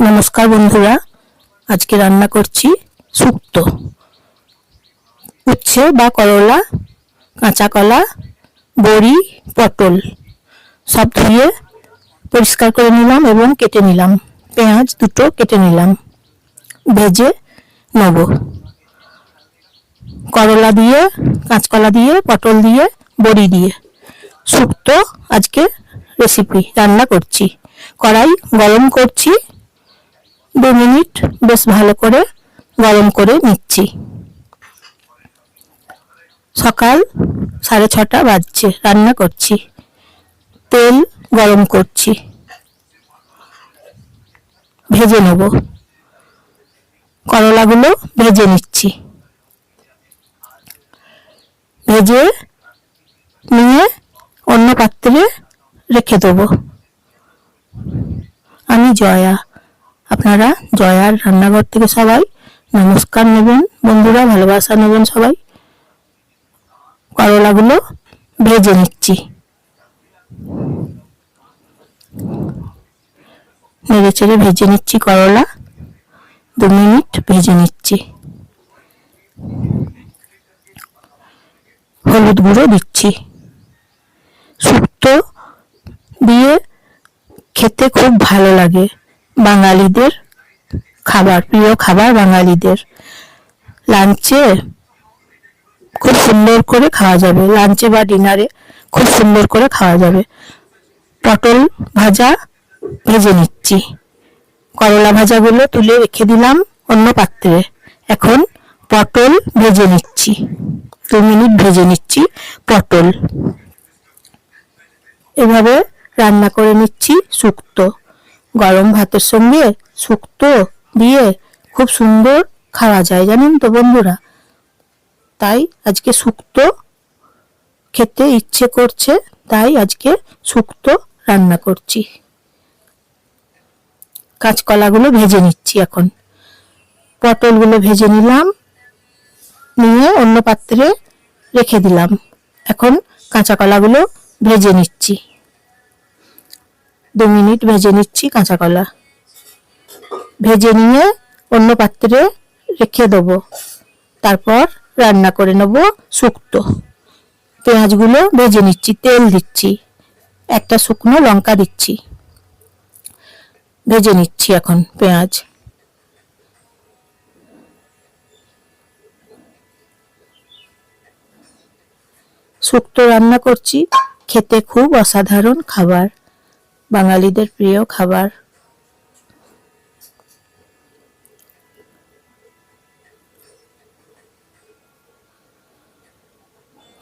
নমস্কার বন্ধুরা, আজকে রান্না করছি শুক্তো। উচ্ছে বা করলা, কাঁচা কলা, বড়ি, পটল। সব ধুয়ে পরিষ্কার করে নিলাম এবং কেটে নিলাম। পেঁয়াজ দুটো কেটে নিলাম। ভেজে নেব। করলা দিয়ে, কাঁচকলা দিয়ে, পটল দিয়ে, বড়ি দিয়ে। শুক্তো আজকে রেসিপি রান্না করছি। কড়াই গরম করছি। দু মিনিট বেশ ভালো করে গরম করে নিচ্ছি। সকাল সাড়ে ছটা বাজছে, রান্না করছি। তেল গরম করছি। ভেজে নেব। করলাগুলো ভেজে নিচ্ছি। ভেজে নিয়ে অন্য পাত্রে রেখে দেবো। আমি জয়া। আপনারা জয়ার রান্নাঘর থেকে সবাই নমস্কার নেবেন। বন্ধুরা, ভালোবাসা নেবেন সবাই। করলাগুলো ভেজে নিচ্ছি। নেড়ে চেড়ে ভেজে নিচ্ছি করলা। দু মিনিট ভেজে নিচ্ছি। হলুদ গুঁড়ো দিচ্ছি। শুক্তো দিয়ে খেতে খুব ভালো লাগে। বাঙালিদের খাবার, প্রিয় খাবার বাঙালিদের। লাঞ্চে খুব সুন্দর করে খাওয়া যাবে। লাঞ্চে বা ডিনারে খুব সুন্দর করে খাওয়া যাবে। পটল ভাজা ভেজে নিচ্ছি। করলা ভাজাগুলো তুলে রেখে দিলাম অন্য পাত্রে। এখন পটল ভেজে নিচ্ছি। দু মিনিট ভেজে নিচ্ছি পটল। এভাবে রান্না করে নিচ্ছি শুক্তো। গরম ভাতের সঙ্গে শুক্তো দিয়ে খুব সুন্দর খাওয়া যায়, জানেন তো বন্ধুরা? তাই আজকে শুক্তো খেতে ইচ্ছে করছে, তাই আজকে শুক্তো রান্না করছি। কাঁচকলাগুলো ভেজে নিচ্ছি এখন। পটলগুলো ভেজে নিলাম, নিয়ে অন্য পাত্রে রেখে দিলাম। এখন কাঁচা কলাগুলো ভেজে নিচ্ছি। দু মিনিট ভেজে নিচ্ছি কাঁচা কলা। ভেজে নিয়ে অন্য পাত্রে রেখে দেবো। তারপর রান্না করে নেব শুক্তো। পেঁয়াজগুলো ভেজে নিচ্ছি, তেল দিচ্ছি। একটা শুকনো লঙ্কা দিচ্ছি। ভেজে নিচ্ছি এখন পেঁয়াজ। শুক্তো রান্না করছি, খেতে খুব অসাধারণ খাবার। বাঙালিদের প্রিয় খাবার।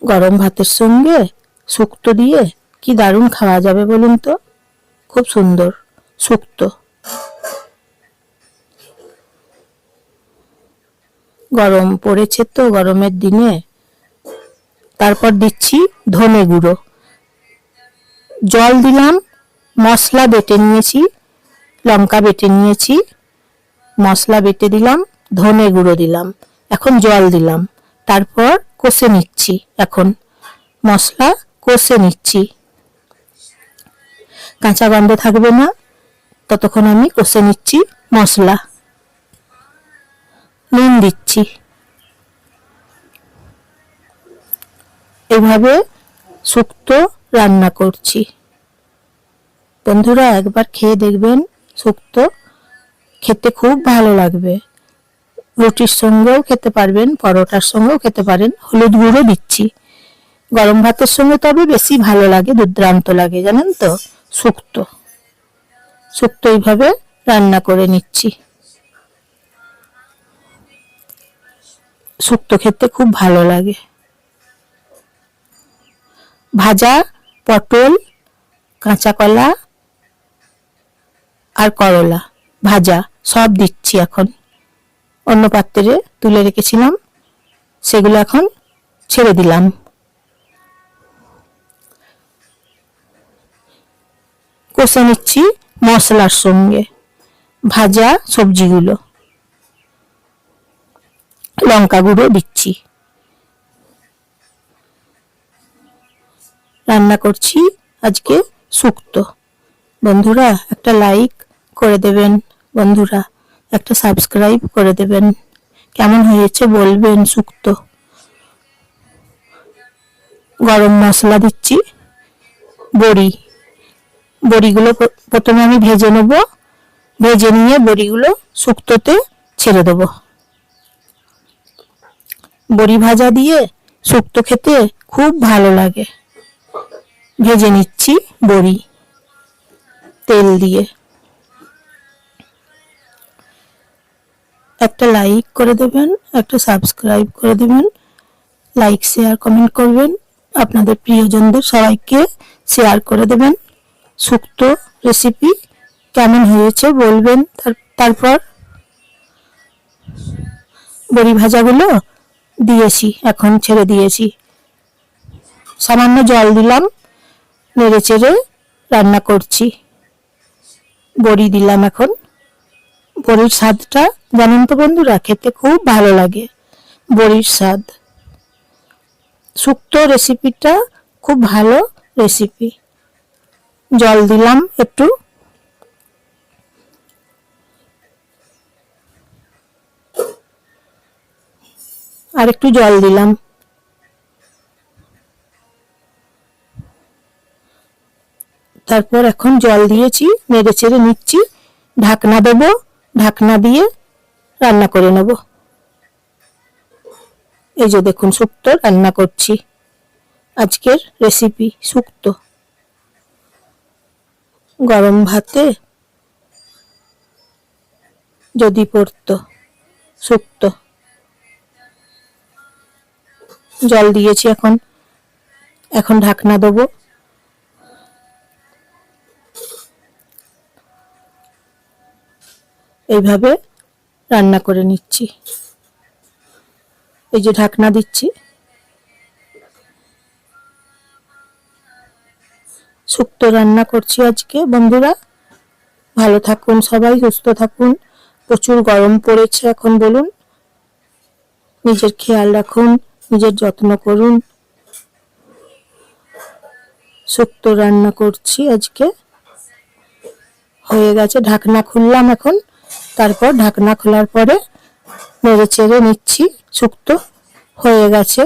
গরম ভাতের সঙ্গে শুক্তো দিয়ে কি দারুণ খাওয়া যাবে বলুন তো? খুব সুন্দর, শুক্তো। গরম পড়েছে তো গরমের দিনে। তারপর দিচ্ছি ধনে গুঁড়ো। জল দিলাম মশলা বেটে নিয়েছি, লঙ্কা বেটে নিয়েছি, মশলা বেটে দিলাম, ধনে গুঁড়ো দিলাম, এখন জল দিলাম, তারপর কষে নিচ্ছি, এখন মশলা কষে নিচ্ছি। কাঁচা গন্ধ থাকবে না, ততক্ষণ আমি কষে নিচ্ছি মশলা। নুন দিচ্ছি। এভাবে শুক্তো রান্না করছি। বন্ধুরা একবার খেয়ে দেখবেন, শুক্তো, খেতে খুব ভালো লাগবে। রুটির সঙ্গেও খেতে পারবেন, পরোটার সঙ্গেও খেতে পারেন, হলুদ গুঁড়ো দিচ্ছি। গরম ভাতের সঙ্গে তবে বেশি ভালো লাগে দুর্দ্রান্ত লাগে, জানেন তো? শুক্তো। শুক্তো এইভাবে রান্না করে নিচ্ছি। শুক্তো খেতে খুব ভালো লাগে। ভাজা, পটল, কাঁচা কলা আর করলা, ভাজা, সব দিচ্ছি এখন। অন্য পাত্রে তুলে রেখেছিলাম, সেগুলো এখন ছেড়ে দিলাম। কষে নিচ্ছি মশলার সঙ্গে ভাজা সবজিগুলো। লঙ্কা গুঁড়ো দিচ্ছি। রান্না করছি আজকে শুক্তো। বন্ধুরা, একটা লাইক করে দেবেন, বন্ধুরা। একটা সাবস্ক্রাইব করে দেবেন। কেমন হয়েছে বলবেন শুক্তো গরম মশলা দিচ্ছি, বড়ি। বড়িগুলো প্রথমে আমি ভেজে নেব। ভেজে নিয়ে বড়িগুলো শুক্তোতে ছেড়ে দেব। বড়ি ভাজা দিয়ে শুক্তো খেতে খুব ভালো লাগে। ভেজে নিচ্ছি বড়ি তেল দিয়ে। একটা লাইক করে দেবেন, একটা সাবস্ক্রাইব করে দেবেন লাইক শেয়ার কমেন্ট করবেন। আপনাদের প্রিয়জনদের সবাইকে শেয়ার করে দেবেন। শুক্তো রেসিপি কেমন হয়েছে বলবেন? তার- তারপর বড়ি ভাজাগুলো দিয়েছি, এখন ছেড়ে দিয়েছি। সামান্য জল দিলাম, নেড়ে চেড়ে রান্না করছি। বড়ি দিলাম এখন। বড়ির স্বাদটা জানেন তো বন্ধুরা, খেতে খুব ভালো লাগে, বড়ির স্বাদ। শুক্তো রেসিপিটা খুব ভালো রেসিপি। জল দিলাম একটু। আর একটু জল দিলাম। তারপর এখন জল দিয়েছি, নেড়ে চেড়ে নিচ্ছি। ঢাকনা দেবো। ঢাকনা দিয়ে রান্না করে নেব। এই যে দেখুন শুক্তো রান্না করছি। আজকের রেসিপি শুক্তো। গরম ভাতে যদি পড়তো শুক্তো। জল দিয়েছি এখন। এখন ঢাকনা দেবো। এইভাবে রান্না করে নিচ্ছি। এই যে ঢাকনা দিচ্ছি। শুক্তো রান্না করছি আজকে। বন্ধুরা, ভালো থাকুন সবাই, সুস্থ থাকুন। প্রচুর গরম পড়েছে এখন, বলুন। নিজের খেয়াল রাখুন, নিজের যত্ন করুন। শুক্তো রান্না করছি আজকে। হয়ে গেছে, ঢাকনা খুললাম এখন। তারপর ঢাকনা খোলার পরে নেড়ে চেড়ে নিচ্ছি শুক্তো হয়ে গেছে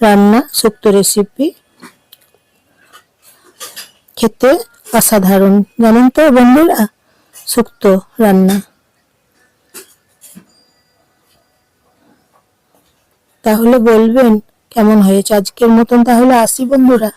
রান্না শুক্তো রেসিপি খেতে অসাধারণ, জানেন তো বন্ধুরা? শুক্তো রান্না। তাহলে বলবেন, কেমন হয়েছে আজকের মতন? তাহলে আসি বন্ধুরা।